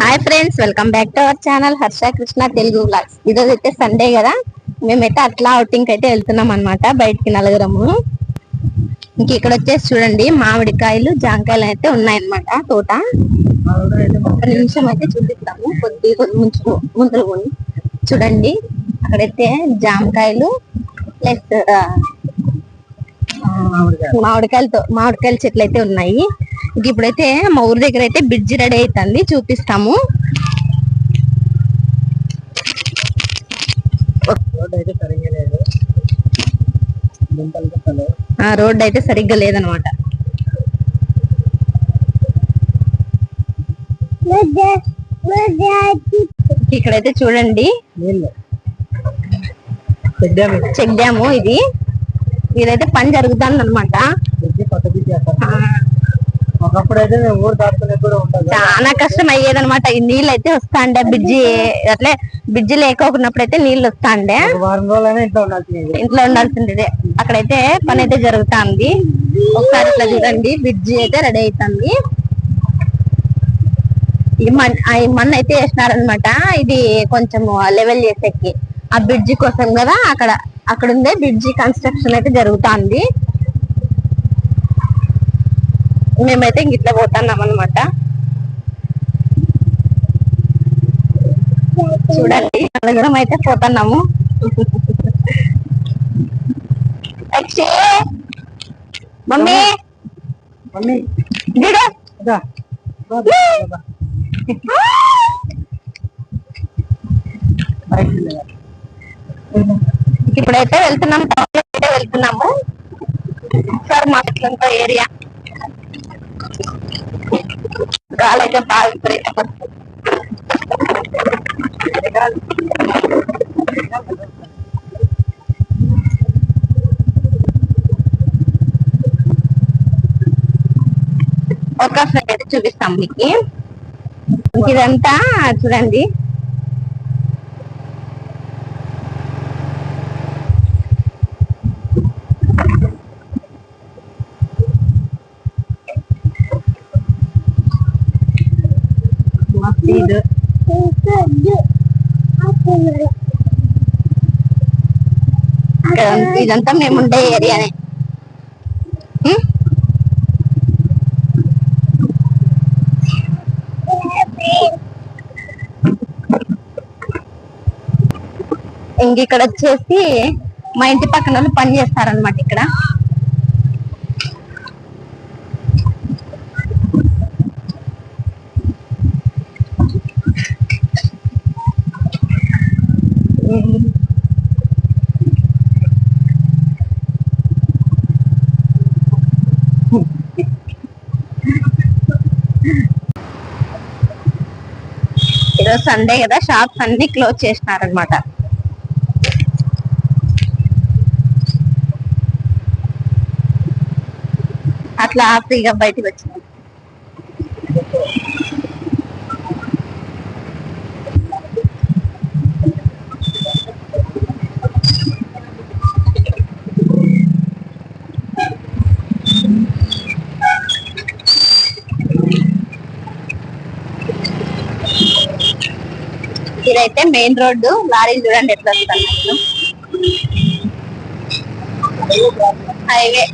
Hi friends welcome back to our channel Harsha Krishna Telugu blogs ఈరోజు అయితే Sunday కదా? మేమైతే అట్లా అవుటింగ్ అయితే వెళ్తున్నాం అనమాట బయటికి నలుగురము. ఇంక ఇక్కడ వచ్చేసి చూడండి మామిడికాయలు జాంకాయలు అయితే ఉన్నాయన్నమాట తోట. ఒక నిమిషం అయితే చూపిస్తాము కొద్ది కొద్ది ముంచు ముందు చూడండి అక్కడైతే జామకాయలు ప్లస్ మామిడికాయలతో మామిడికాయల చెట్లు అయితే ఉన్నాయి. ఇప్పుడైతే మా ఊరి దగ్గర అయితే బ్రిడ్జి రెడీ అవుతుంది చూపిస్తాము. రోడ్ అయితే సరిగ్గా లేదు గుంతలు గుంతలు ఆ రోడ్ అయితే సరిగ్గా లేదనమాట. ఇక్కడైతే చూడండి. చెక్ డ్యాము ఇది. ఇదైతే పని జరుగుతుంది అనమాట మేము ఊరు దాటుకునే కూడా చాలా కష్టం అయ్యేదన్నమాట. ఈ నీళ్ళు అయితే వస్తాండే బ్రిడ్జి అట్లే బ్రిడ్జి లేకోకున్నప్పుడు అయితే నీళ్ళు వస్తాండే. ఒక వారం రోజులైనా ఇంట్లో ఉండాల్సింది ఇంట్లో ఉండాల్సిందే అక్కడైతే పని అయితే జరుగుతుంది. ఒకసారి ఇట్లా చూడండి. బ్రిడ్జి అయితే రెడీ అవుతుంది ఈ మన్ ఆ ఈ మన్ను అయితే వేసినారనమాట ఇది కొంచెం లెవెల్ చేసేకి. ఆ బ్రిడ్జి కోసం కదా అక్కడ అక్కడ ఉందే బ్రిడ్జి కన్స్ట్రక్షన్ అయితే జరుగుతుంది. మేమైతే ఇంక ఇట్లా పోతున్నాం అనమాట చూడండి నలుగురం అయితే పోతున్నాము. మమ్మీ! మమ్మీ. ఇప్పుడైతే వెళ్తున్నాం వెళ్తున్నాము. సార్ మా ఏరియా గాలి అయితే బాగా విపరీతంగా వస్తుంది. ఒక ఫ్లైట్ అయితే చూపిస్తాం మీకు ఇంక ఇదంతా చూడండి మసీదు ఇదంతా మేము ఉండే ఏరియానే ఇంక ఇక్కడ వచ్చేసి మా ఇంటి పక్కన వాళ్ళు పని చేస్తారనమాట ఇక్కడ ఈరోజు సండే కదా షాప్స్ అన్ని క్లోజ్ చేసినారనమాట. అట్లా ఫ్రీగా బయటకు వచ్చినాం. ఇదైతే మెయిన్ రోడ్డు. లారీలు చూడండి ఎట్లా వస్తున్నాయి హైవే.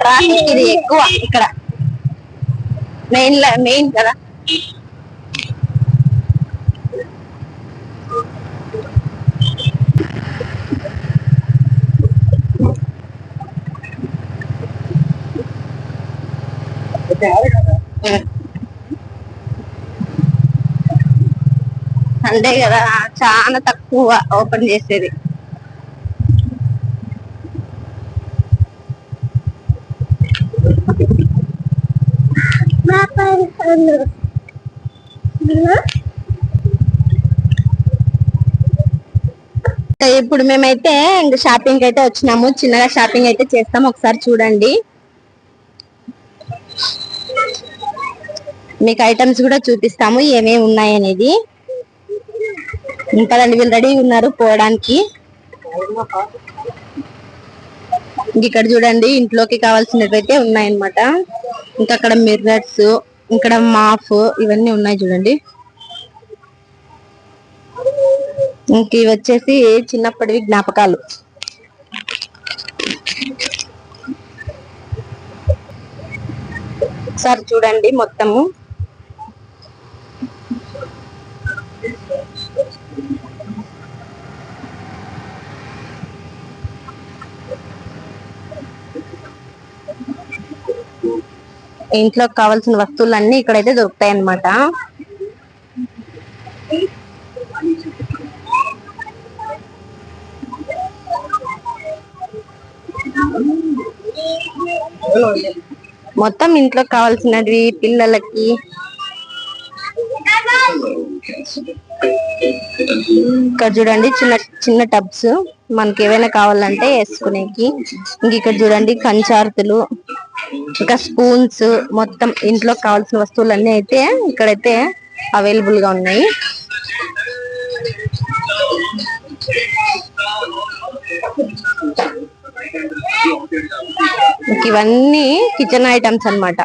ట్రాఫిక్ ఇది ఎక్కువ ఇక్కడ. మెయిన్ మెయిన్ కదా. ఆడే కదా. చాలా తక్కువ ఓపెన్ చేసేది. ఇప్పుడు మేమైతే ఇంకా షాపింగ్ అయితే వచ్చినాము. చిన్నగా షాపింగ్ అయితే చేస్తాము ఒకసారి చూడండి. మీకు ఐటమ్స్ కూడా చూపిస్తాము ఏమేమి ఉన్నాయి అనేది. ఇంకా వీళ్ళు రెడీ ఉన్నారు పోవడానికి. ఇక్కడ చూడండి ఇంట్లోకి కావాల్సినవి అయితే ఉన్నాయన్నమాట. ఇంకా అక్కడ మిర్రర్స్ ఇక్కడ మాఫ్ ఇవన్నీ ఉన్నాయి చూడండి. ఇంక ఇవి వచ్చేసి చిన్నప్పటివి జ్ఞాపకాలు. ఒకసారి చూడండి మొత్తము. ఇంట్లో కావాల్సిన వస్తువులన్నీ ఇక్కడైతే దొరుకుతాయి అన్నమాట మొత్తం ఇంట్లో కావాల్సినవి పిల్లలకి. ఇక్కడ చూడండి చిన్న చిన్న టబ్స్ మనకి ఏవైనా కావాలంటే వేసుకునేకి ఇంక ఇక్కడ చూడండి కంచార్తులు ఇంకా స్పూన్స్ మొత్తం ఇంట్లో కావాల్సిన వస్తువులన్నీ అయితే ఇక్కడైతే అవైలబుల్గా ఉన్నాయి ఇవన్నీ కిచెన్ ఐటమ్స్ అన్నమాట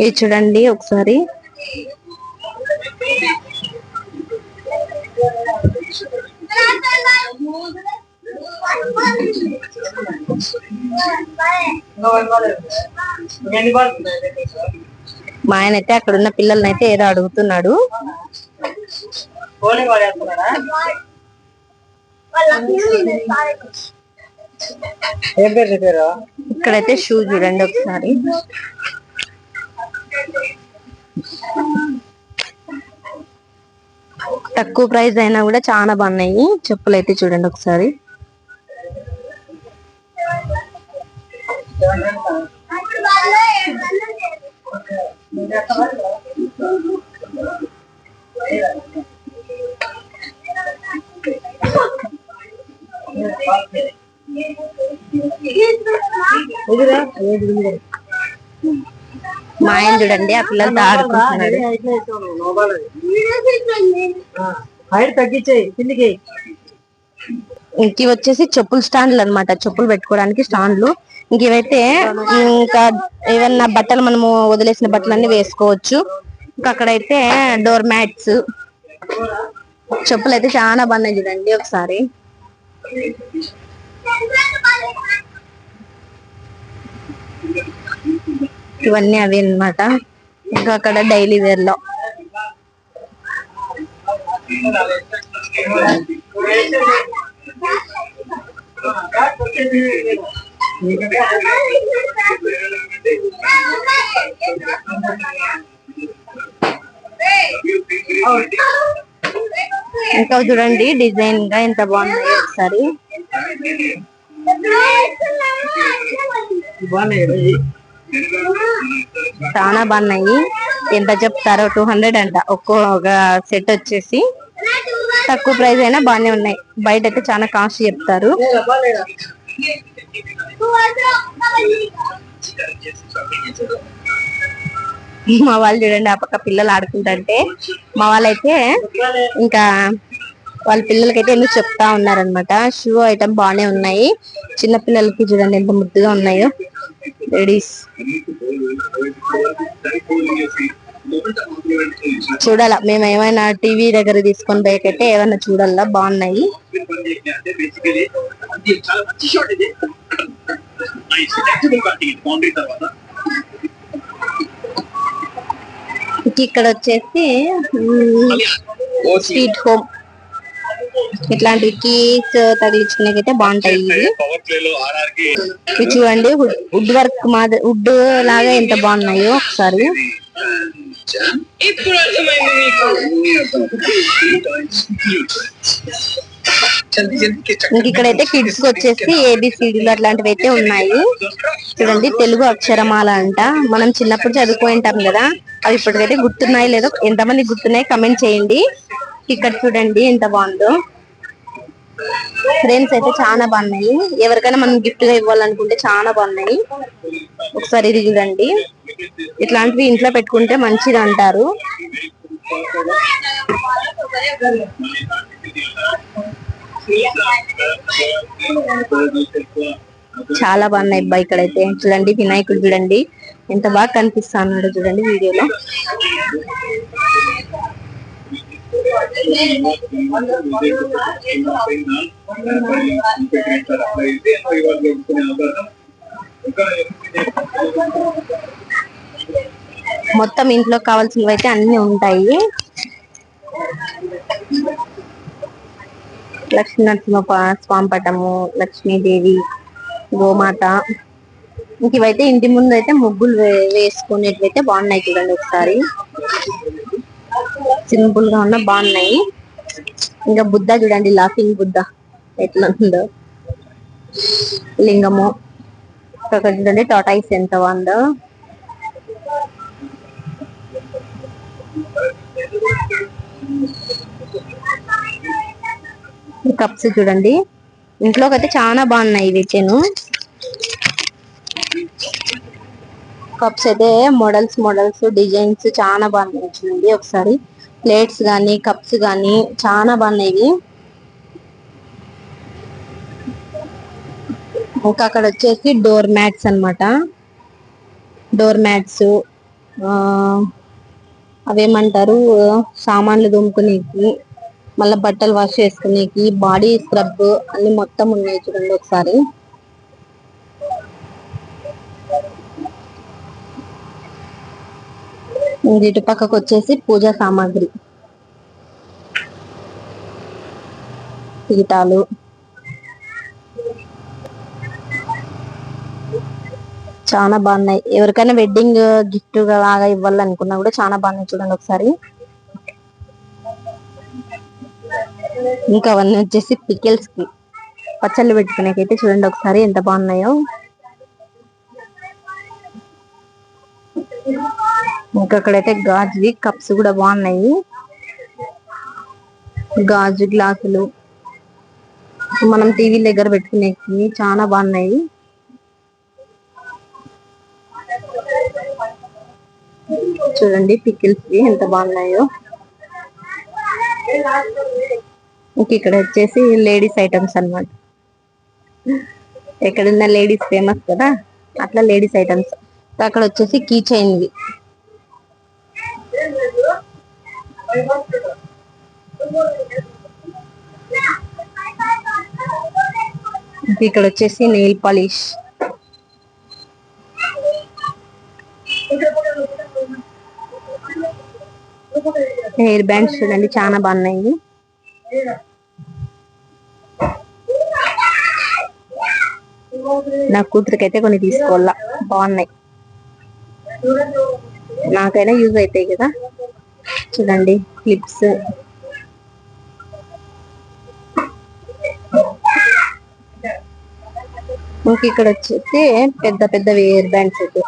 ఇది చూడండి ఒకసారి. మా ఆయన అయితే అక్కడ ఉన్న పిల్లల్ని అయితే ఏదో అడుగుతున్నాడు ఇక్కడైతే షూ చూడండి ఒకసారి. తక్కువ ప్రైస్ అయినా కూడా చాలా బాగున్నాయి చెప్పులు అయితే చూడండి ఒకసారి ఎదురా ఏది ఉంది? మా ఆయన చూడండి ఆ పిల్లలతో ఆడుకుంటున్నాడు ఇంక వచ్చేసి చెప్పులు స్టాండ్లు అన్నమాట. చెప్పులు పెట్టుకోవడానికి స్టాండ్లు. ఇంక ఇవైతే ఇంకా ఏమన్నా బట్టలు మనము వదిలేసిన బట్టలు అన్ని వేసుకోవచ్చు. ఇంకా అక్కడైతే డోర్ మ్యాట్స్. చెప్పులు అయితే చాలా బాగున్నాయి చూడండి ఒకసారి. ఇవన్నీ అవి అన్నమాట. ఇంకా అక్కడ డైలీ వేర్లో. ఇంకా చూడండి డిజైన్గా ఎంత బాగుంది ఒకసారి. బాగున్నాయి చాలా బాగున్నాయి. ఎంత చెప్తారో టూ హండ్రెడ్ అంట. ఒక్కో ఒక సెట్ వచ్చేసి తక్కువ ప్రైస్ అయినా బాగానే ఉన్నాయి. బయట అయితే చాలా కాస్ట్ చెప్తారు. మా వాళ్ళు చూడండి ఆ పక్క పిల్లలు ఆడుకుంటుంటే. మా వాళ్ళైతే ఇంకా వాళ్ళ పిల్లలకైతే ఎందుకు చెప్తా ఉన్నారనమాట. షూ ఐటమ్ బాగానే ఉన్నాయి. చిన్న పిల్లలకి చూడండి ఎంత ముద్దుగా ఉన్నాయో. లేడీస్ చూడాల మేము ఏమైనా టీవీ దగ్గర తీసుకొని పోయేకైతే ఏమైనా చూడాలా? బాగున్నాయి. ఇక్కడ వచ్చేసి స్వీట్ హోమ్. ఇట్లాంటి కీస్ తగిలించుకునేకైతే బాగుంటాయి ఇవి. చూడండి వుడ్ వర్క్ మాది వుడ్ లాగా ఎంత బాగున్నాయో ఒకసారి. ఇప్పుడు అర్థమైంది ఇక్కడైతే కిడ్స్కి వచ్చేసి ఏబిసిడీలు అట్లాంటివి అయితే ఉన్నాయి. చూడండి తెలుగు అక్షరమాల అంట. మనం చిన్నప్పుడు చదువుకుంటాం ఉంటాం కదా అవి ఇప్పటికైతే గుర్తున్నాయి లేదో ఎంతమంది గుర్తున్నాయి కమెంట్ చేయండి. ఇక్కడ చూడండి ఎంత బాగుందో. ఫ్రేమ్స్ అయితే చాలా బాగున్నాయి. ఎవరికైనా మనం గిఫ్ట్గా ఇవ్వాలనుకుంటే చాలా బాగున్నాయి. ఒకసారి ఇది చూడండి. ఇట్లాంటివి ఇంట్లో పెట్టుకుంటే మంచిది అంటారు. చాలా బాగున్నాయి అబ్బాయి ఇక్కడైతే. చూడండి వినాయకుడు చూడండి. ఎంత బాగా కనిపిస్తా ఉన్నాడు చూడండి వీడియోలో. మొత్తం ఇంట్లో కావాల్సినవి అయితే అన్ని ఉంటాయి. లక్ష్మీ నరసింహ స్వామి పటము లక్ష్మీదేవి గోమాత. ఇంక ఇవైతే ఇంటి ముందు అయితే ముగ్గులు వేసుకునేటివైతే బాగున్నాయి చూడండి ఒకసారి. సింపుల్గా ఉన్న బాగున్నాయి. ఇంకా బుద్ధ చూడండి లాఫింగ్ బుద్ధ ఎట్లా ఉందో. లింగము. ఇక్కడ చూడండి టాటాయిస్ ఎంత ఈ కప్స్ చూడండి. ఇంట్లోకి అయితే చాలా బాగున్నాయి ఇవి వచ్చాను కప్స్ అయితే మోడల్స్ మోడల్స్ డిజైన్స్ చాలా బాగున్నాయి చూడండి ఒకసారి. ప్లేట్స్ కానీ కప్స్ కానీ చాలా బాగున్నాయి ఇంకా అక్కడ వచ్చేసి డోర్ మ్యాట్స్ అన్నమాట. డోర్ మ్యాట్స్ అవేమంటారు సామాన్లు దుమ్ముకునేకి మళ్ళీ బట్టలు వాష్ చేసుకునేకి బాడీ స్క్రబ్ అన్ని మొత్తం ఉన్నాయి చూడండి ఒకసారి. ఇటు పక్కకు వచ్చేసి పూజా సామాగ్రి. పీఠాలు. చాలా బాగున్నాయి. ఎవరికైనా వెడ్డింగ్ గిఫ్ట్ లాగా ఇవ్వాలనుకున్నా కూడా చాలా బాగున్నాయి చూడండి ఒకసారి. ఇంకా అవన్నీ వచ్చేసి పికిల్స్కి పచ్చళ్ళు పెట్టుకునేకైతే చూడండి ఒకసారి ఎంత బాగున్నాయో. ఇంకా అక్కడైతే గాజువి కప్స్ కూడా బాగున్నాయి. గాజు గ్లాసులు. మనం టీవీ దగ్గర పెట్టుకునే చాలా బాగున్నాయి. చూడండి పికిల్స్ ఎంత బాగున్నాయో. ఇంక ఇక్కడ వచ్చేసి లేడీస్ ఐటమ్స్ అన్నమాట. ఎక్కడున్న లేడీస్ ఫేమస్ కదా అట్లా లేడీస్ ఐటమ్స్. అక్కడ వచ్చేసి కీ చైన్వి ఇక్కడ వచ్చేసి నెయిల్ పాలిష్. హెయిర్ బ్యాండ్స్ చూడండి చాలా బాగున్నాయి. నా కూతురికి అయితే కొన్ని తీసుకోవాలా. బాగున్నాయి. నాకైనా యూజ్ అవుతాయి కదా. చూడండి క్లిప్స్. ఇంక ఇక్కడ వచ్చేసి పెద్ద పెద్ద వేర్ బ్యాండ్స్ అయితే.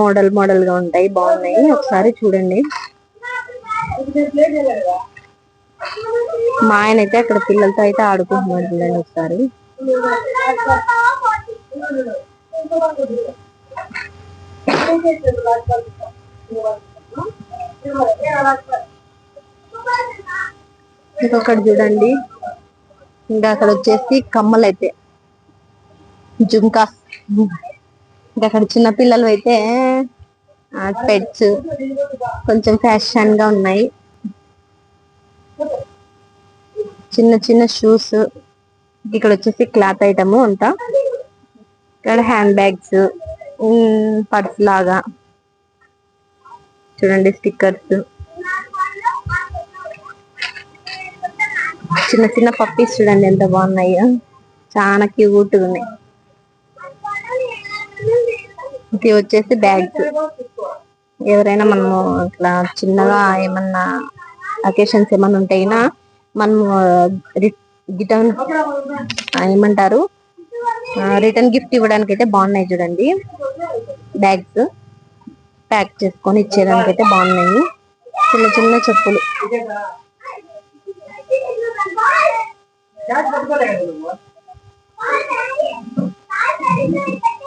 మోడల్ మోడల్గా ఉంటాయి. బాగున్నాయి. ఒకసారి చూడండి. మా ఆయన అయితే అక్కడ పిల్లలతో అయితే ఆడుకుంటున్నాడు చూడండి ఒకసారి. ఇంకొకటి చూడండి. ఇంకా అక్కడ వచ్చేసి కమ్మలు అయితే. జుంకాస్ ఇంకా అక్కడ చిన్న పిల్లలు అయితే పెట్స్. కొంచెం ఫ్యాషన్గా ఉన్నాయి. చిన్న చిన్న షూస్ ఇక్కడ వచ్చేసి క్లాత్ ఐటమ్ అంతా. ఇక్కడ హ్యాండ్ బ్యాగ్స్ పర్స్ లాగా. చూడండి స్టిక్కర్స్ చిన్న చిన్న పప్పీస్ చూడండి ఎంత బాగున్నాయో. చాలా క్యూట్ ఉన్నాయి. ఇది వచ్చేసి బ్యాగ్స్ ఎవరైనా మనము ఇట్లా చిన్నగా ఏమన్నా అకేషన్స్ ఏమన్నా ఉంటాయినా మనము రిటర్న్ ఏమంటారు? రిటర్న్ గిఫ్ట్ ఇవ్వడానికి అయితే బాగున్నాయి చూడండి. బ్యాగ్స్ ప్యాక్ చేసుకొని ఇచ్చేదానికి అయితే బాగున్నాయి. చిన్న చిన్న చెప్పులు.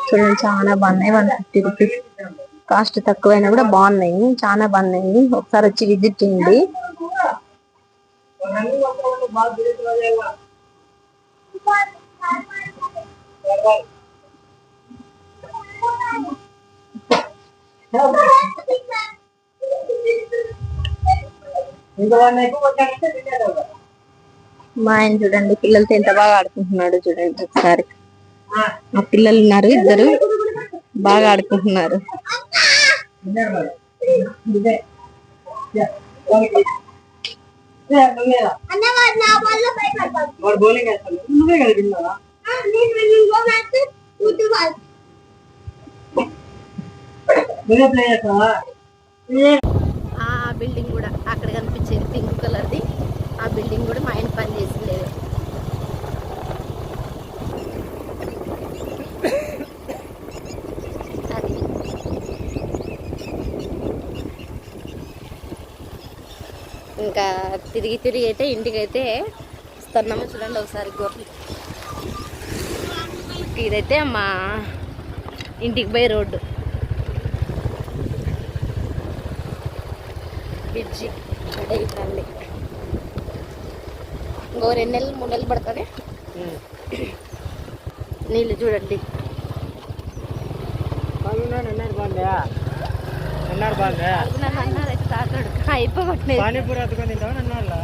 చూడండి చాలా బాగున్నాయి. One fifty rupees. కాస్ట్ తక్కువైనా కూడా బాగున్నాయి. చాలా బాగున్నాయి. ఒకసారి వచ్చి విజిట్ చేయండి. మా ఆయన చూడండి పిల్లలతో ఎంత బాగా ఆడుకుంటున్నాడు చూడండి ఒకసారి. ఆ. పిల్లలు ఉన్నారు ఇద్దరు బాగా ఆడుకుంటున్నారు. వాడు బౌలింగ్ వేస్తాడు. నువ్వే కదా తిన్నావా నువ్వే ప్లే చేస్తావా? ఆ బిల్డింగ్ కూడా అక్కడ కనిపించేది పింక్ కలర్ది ఆ బిల్డింగ్ కూడా మా ఆయన పని చేసిండేది ఇంకా తిరిగి తిరిగి అయితే ఇంటికి అయితే వస్తున్నాము. చూడండి ఒకసారి గొర్రెలు ఇదైతే మా ఇంటికి పోయే రోడ్డు. బ్రిడ్జి. ఇట్లండి ఇంకో రెండు నెలలు మూడు నెలలు పడుతుంది. నీళ్ళు చూడండి. అన్నాడు బాగుందా? అన్నాడు బాగుందా నన్ను అన్నారైతే తాతాడు అయిపోగొట్టినది పానీపూరి అతుకొని తింటావా నన్నారులా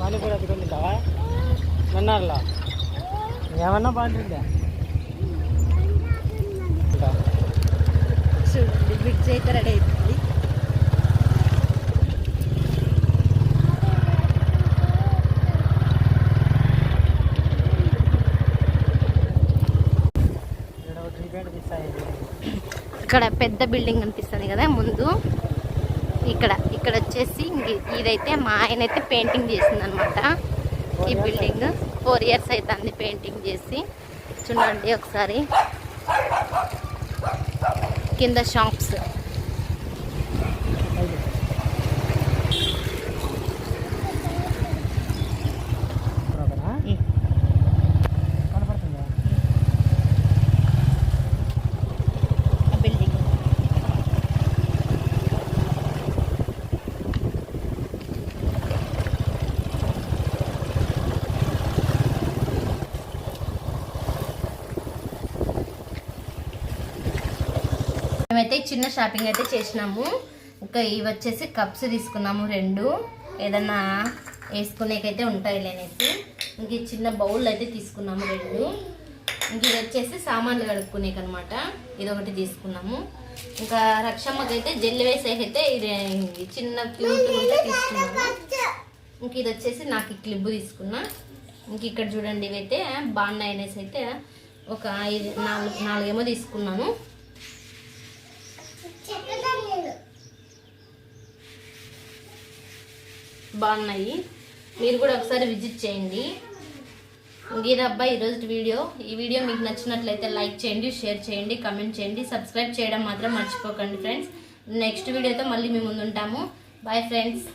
పానీపూరి అతుకొని తింటావా నన్నారులా ఏమన్నా బాగుంటుందా చూడండి బ్రిడ్జ్ అయితే రెడీ ఇక్కడ పెద్ద బిల్డింగ్ కనిపిస్తుంది కదా ముందు. ఇక్కడ ఇక్కడ వచ్చేసి ఇదైతే మా ఆయన అయితే పెయింటింగ్ చేసింది అనమాట ఈ బిల్డింగ్ ఫోర్ ఇయర్స్ అవుతుంది పెయింటింగ్ చేసి. చూడండి ఒకసారి. కింద షాప్స్ కనపడుతుందా బిల్డింగ్ మేమైతే చిన్న షాపింగ్ అయితే చేసినాము. ఇంకా ఇవి వచ్చేసి కప్స్ తీసుకున్నాము రెండు. ఏదన్నా వేసుకునేకైతే ఉంటాయి అనేసి. ఇంక చిన్న బౌల్ అయితే తీసుకున్నాము రెండు. ఇంక ఇది వచ్చేసి సామాన్లు కడుక్కునేకి అనమాట ఇది ఒకటి తీసుకున్నాము. ఇంకా రక్షమ్మకైతే అయితే జెల్ వేసేకైతే ఇది చిన్న క్యూట్ ఉంటే తీసుకున్నాము. ఇంక ఇది వచ్చేసి నాకు ఈ క్లిబ్బు తీసుకున్నా. ఇంక ఇక్కడ చూడండి ఇవైతే బాగున్నాయి అనేసి అయితే ఒక ఐదు నాలుగు నాలుగేమో తీసుకున్నాను బాగున్నాయి. మీరు కూడా ఒకసారి విజిట్ చేయండి. గీదబ్బా ఈరోజు వీడియో. ఈ వీడియో మీకు నచ్చినట్లయితే లైక్ చేయండి షేర్ చేయండి కమెంట్ చేయండి సబ్స్క్రైబ్ చేయడం మాత్రం మర్చిపోకండి ఫ్రెండ్స్. నెక్స్ట్ వీడియోతో మళ్ళీ మేము ముందుంటాము బాయ్ ఫ్రెండ్స్.